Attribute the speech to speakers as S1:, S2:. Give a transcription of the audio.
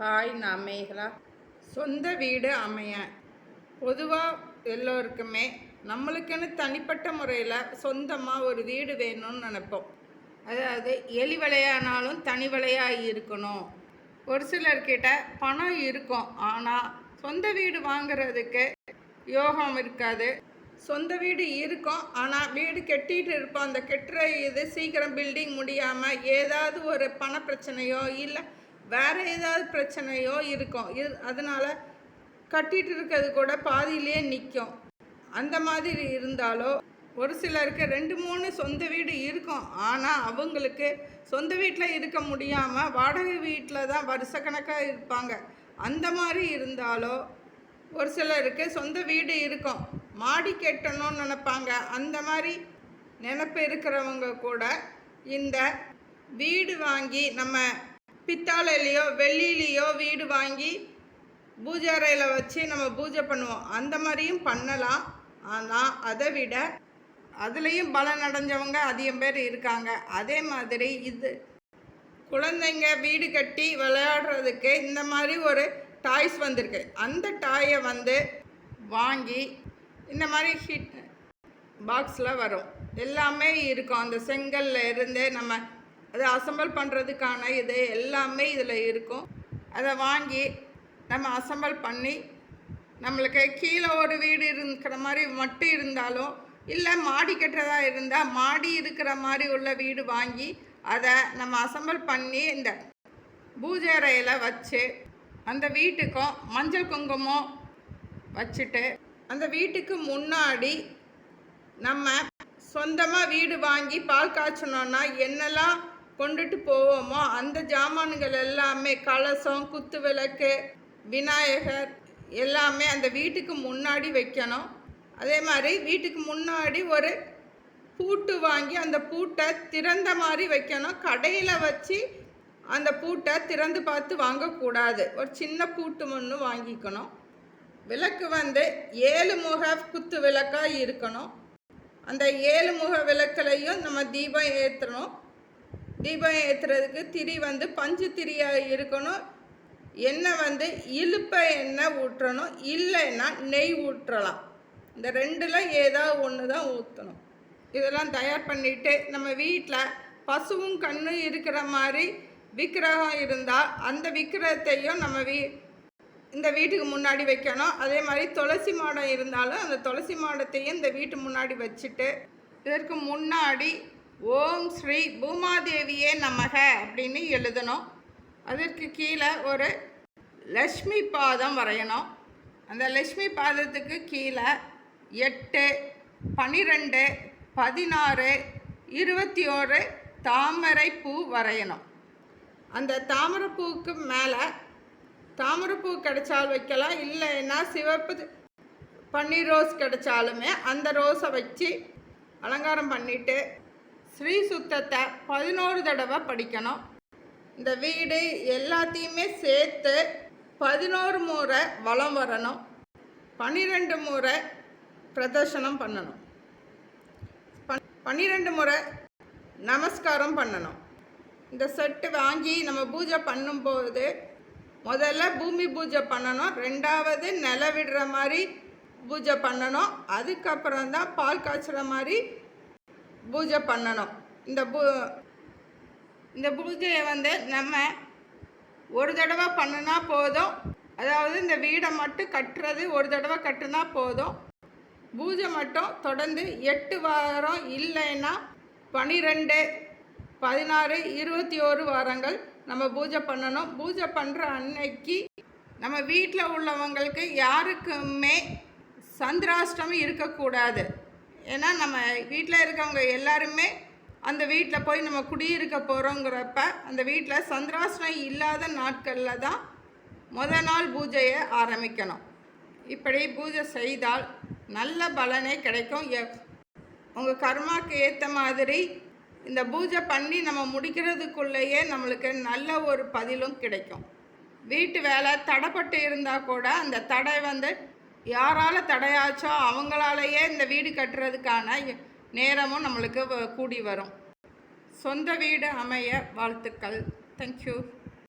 S1: Hi நான் மேகலா சொந்த வீடு அமைய. பொதுவாக எல்லோருக்குமே நம்மளுக்குன்னு தனிப்பட்ட முறையில் சொந்தமாக ஒரு வீடு வேணும்னு நினைப்போம். அதாவது எலி விலையானாலும் தனி விலையாக இருக்கணும். ஒரு சிலர்கிட்ட பணம் இருக்கும். ஆனால் சொந்த வீடு வாங்குறதுக்கு யோகம் இருக்காது. சொந்த வீடு இருக்கும். ஆனால் வீடு கெட்டிகிட்டு இருப்போம். அந்த கெட்டுற இது சீக்கிரம் பில்டிங் முடியாமல் ஏதாவது ஒரு பண பிரச்சனையோ இல்லை வேறு ஏதாவது பிரச்சனையோ இருக்கும். இது அதனால் கட்டிகிட்டு இருக்கிறது கூட பாதியிலேயே நிற்கும் அந்த மாதிரி இருந்தாலோ ஒரு சிலருக்கு ரெண்டு மூணு சொந்த வீடு இருக்கும். ஆனால் அவங்களுக்கு சொந்த வீட்டில் இருக்க முடியாமல் வாடகை வீட்டில் தான் வருஷக்கணக்காக இருப்பாங்க. அந்த மாதிரி இருந்தாலோ ஒரு சிலருக்கு சொந்த வீடு இருக்கும். மாடி கட்டணும்னு நினப்பாங்க. அந்த மாதிரி நினப்பு இருக்கிறவங்க கூட இந்த வீடு வாங்கி நம்ம பித்தாளையிலையோ வெள்ளியிலையோ வீடு வாங்கி பூஜை அறையில் வச்சு நம்ம பூஜை பண்ணுவோம். அந்த மாதிரியும் பண்ணலாம். ஆனால் அதை விட அதுலேயும் பலன் அடைஞ்சவங்க அதிகம் பேர் இருக்காங்க. அதே மாதிரி இது குழந்தைங்க வீடு கட்டி விளையாடுறதுக்கு இந்த மாதிரி ஒரு டாய்ஸ் வந்திருக்கு. அந்த டாயை வந்து வாங்கி இந்த மாதிரி ஹிட் பாக்ஸில் வரும். எல்லாமே இருக்கும். அந்த செங்கல்ல இருந்து நம்ம அதை அசம்பிள் பண்ணுறதுக்கான இது எல்லாமே இதில் இருக்கும். அதை வாங்கி நம்ம அசம்பிள் பண்ணி நம்மளுக்கு கீழே ஒரு வீடு இருக்கிற மாதிரி மட்டும் இருந்தாலும் இல்லை மாடி கெட்டதாக இருந்தால் மாடி இருக்கிற மாதிரி உள்ள வீடு வாங்கி அதை நம்ம அசம்பிள் பண்ணி இந்த பூஜை அறையில் வச்சு அந்த வீட்டுக்கும் மஞ்சள் குங்குமம் வச்சுட்டு அந்த வீட்டுக்கு முன்னாடி நம்ம சொந்தமாக வீடு வாங்கி பால் காய்ச்சணுன்னா என்னெல்லாம் கொண்டுட்டு போவோமோ? அந்த ஜாமான்கள் எல்லாமே கலசம் குத்து விளக்கு விநாயகர் எல்லாமே அந்த வீட்டுக்கு முன்னாடி வைக்கணும். அதே மாதிரி வீட்டுக்கு முன்னாடி ஒரு பூட்டு வாங்கி அந்த பூட்டை திறந்த மாதிரி வைக்கணும். கடையில் வச்சு அந்த பூட்டை திறந்து பார்த்து வாங்கக்கூடாது. ஒரு சின்ன பூட்டு ஒன்று வாங்கிக்கணும். விளக்கு வந்து ஏழு முக குத்து விளக்காக இருக்கணும். அந்த ஏழு முக விளக்குலையும் நம்ம தீபம் ஏற்றணும் தீபம் ஏற்றுறதுக்கு திரி வந்து பஞ்சு திரியாக இருக்கணும். எண்ணெய் வந்து இழுப்ப எண்ணெய் ஊற்றணும். இல்லைன்னா நெய் ஊற்றலாம். இந்த ரெண்டில் ஏதாவது ஒன்று தான் ஊற்றணும் இதெல்லாம் தயார் பண்ணிவிட்டு நம்ம வீட்டில் பசுவும் கண்ணும் இருக்கிற மாதிரி விக்கிரகம் இருந்தால் அந்த விக்கிரகத்தையும் நம்ம வீ இந்த வீட்டுக்கு முன்னாடி வைக்கணும். அதே மாதிரி துளசி மாடம் இருந்தாலும் அந்த துளசி மாடத்தையும் இந்த வீட்டு முன்னாடி வச்சுட்டு இதற்கு முன்னாடி ஓம் ஸ்ரீ பூமாதேவியே நமக அப்படின்னு எழுதணும். அதற்கு கீழே ஒரு லக்ஷ்மி பாதம் வரையணும். அந்த லக்ஷ்மி பாதத்துக்கு கீழே எட்டு பன்னிரெண்டு பதினாறு இருபத்தி ஓரு தாமரை பூ வரையணும். அந்த தாமரைப்பூவுக்கு மேலே தாமரைப்பூ கிடைச்சால் வைக்கலாம் இல்லைன்னா சிவப்பு பன்னீர் ரோஸ் கிடைச்சாலுமே அந்த ரோஸை வச்சு அலங்காரம் பண்ணிவிட்டு ஸ்ரீ சுத்தத்தை பதினோரு தடவை படிக்கணும். இந்த வீடு எல்லாத்தையுமே சேர்த்து பதினோரு முறை வளம் வரணும். பன்னிரெண்டு முறை பிரதர்ஷனம் பண்ணணும். பன் பன்னிரெண்டு முறை நமஸ்காரம் பண்ணணும். இந்த செட்டு வாங்கி நம்ம பூஜை பண்ணும்போது முதல்ல பூமி பூஜை பண்ணணும். ரெண்டாவது நில விடுற மாதிரி பூஜை பண்ணணும். அதுக்கப்புறம் தான் பால் காய்ச்சுற மாதிரி பூஜை பண்ணணும். இந்த பூ இந்த பூஜையை வந்து நம்ம ஒரு தடவை பண்ணுனா போதும். அதாவது இந்த வீடை மட்டும் கட்டுறது ஒரு தடவை கட்டுனா போதும். பூஜை மட்டும் தொடர்ந்து எட்டு வாரம் இல்லைன்னா பனிரெண்டு பதினாறு இருபத்தி ஓரு வாரங்கள் நம்ம பூஜை பண்ணணும். பூஜை பண்ணுற அன்னைக்கு நம்ம வீட்டில் உள்ளவங்களுக்கு யாருக்குமே சந்திராஷ்டமி இருக்கக்கூடாது. ஏன்னா நம்ம வீட்டில் இருக்கவங்க எல்லாருமே அந்த வீட்டில் போய் நம்ம குடியிருக்க போகிறோங்கிறப்ப அந்த வீட்டில் சந்திராசனம் இல்லாத நாட்களில் தான் முத நாள் பூஜையை ஆரம்பிக்கணும். இப்படி பூஜை செய்தால் நல்ல பலனே கிடைக்கும். உங்கள் கர்மாக்கு ஏற்ற மாதிரி இந்த பூஜை பண்ணி நம்ம முடிக்கிறதுக்குள்ளேயே நம்மளுக்கு நல்ல ஒரு பதிலும் கிடைக்கும். வீட்டு வேலை தடைப்பட்டு இருந்தால் கூட அந்த தடை வந்து யாரால் தடையாச்சோ அவங்களாலேயே இந்த வீடு கட்டுறதுக்கான நேரமும் நம்மளுக்கு வ- கூடி வரும். சொந்த வீடு அமைய வாழ்த்துக்கள். தேங்க்யூ